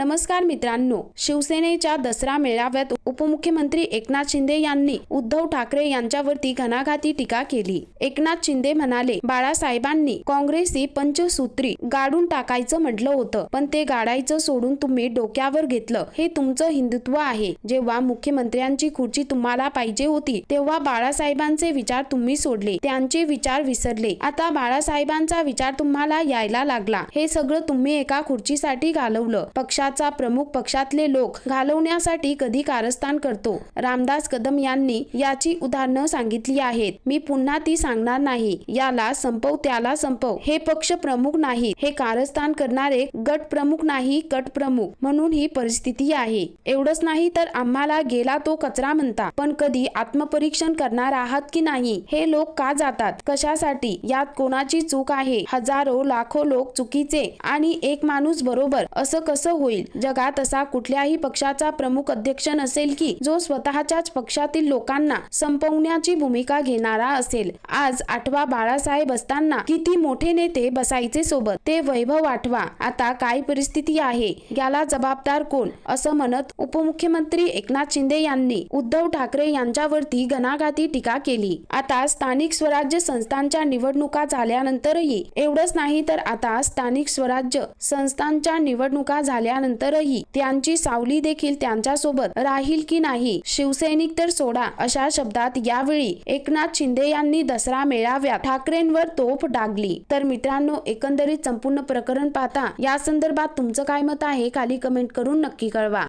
नमस्कार मित्रांनो शिवसेनेच्या दसरा मेळाव्यात उपमुख्यमंत्री एकनाथ शिंदे यांनी उद्धव ठाकरे यांच्यावरती घणाघाती टीका केली. एकनाथ शिंदे म्हणाले बाळासाहेबांनी काँग्रेस ही पंचसूत्री गाडून टाकायचं म्हटलं होतं पण ते गाडायचं सोडून तुम्ही डोक्यावर घेतलं. हे तुमचं हिंदुत्व आहे. जेव्हा मुख्यमंत्र्यांची खुर्ची तुम्हाला पाहिजे होती तेव्हा बाळासाहेबांचे विचार तुम्ही सोडले. त्यांचे विचार विसरले. आता बाळासाहेबांचा विचार तुम्हाला यायला लागला. हे सगळं तुम्ही एका खुर्चीसाठी घालवलं. पक्षात पक्षाचा प्रमुख पक्षातले लोक घालवण्यासाठी कधी कारस्थान करतो? रामदास कदम यांनी याची उदाहरणं सांगितली आहेत. मी पुन्हा ती सांगणार नाही. याला संपव त्याला संपव. हे पक्ष प्रमुख नाही. हे कारस्थान करणारे गट प्रमुख नाही गट प्रमुख म्हणून ही परिस्थिती आहे. एवढंच नाही तर आम्हाला गेला तो कचरा म्हणता. पण कधी आत्मपरीक्षण करणार आहात की नाही? हे लोक का जातात? कशासाठी? यात कोणाची चूक आहे? हजारो लाखो लोक चुकीचे आणि एक माणूस बरोबर. असं कसं होईल? जगात असा कुठल्याही पक्षाचा प्रमुख अध्यक्ष नसेल की जो स्वतःच्याच पक्षातील लोकांना संपवण्याची भूमिका घेणारा असेल. आज आठवा बाळासाहेब असताना किती मोठे नेते बसायचे सोबत. ते वैभव आठवा. आता काय परिस्थिती आहे? याला जबाबदार कोण? असं म्हणत उपमुख्यमंत्री एकनाथ शिंदे यांनी उद्धव ठाकरे यांच्यावरती घणाघाती टीका केली. आता स्थानिक स्वराज्य संस्थांच्या निवडणुका झाल्यानंतरही एवढंच नाही तर आता स्थानिक स्वराज्य संस्थांच्या निवडणुका झाल्या झाल्यानंतरही त्यांची सावली देखील त्यांच्यासोबत राहील की नाही शिवसैनिक तर सोडा अशा शब्दात यावेळी एकनाथ शिंदे यांनी दसरा मेळाव्यात ठाकरेंवर तोफ डागली. तर मित्रांनो एकंदरीत संपूर्ण प्रकरण पाहता या संदर्भात तुमचं काय मत आहे? खाली कमेंट करून नक्की कळवा.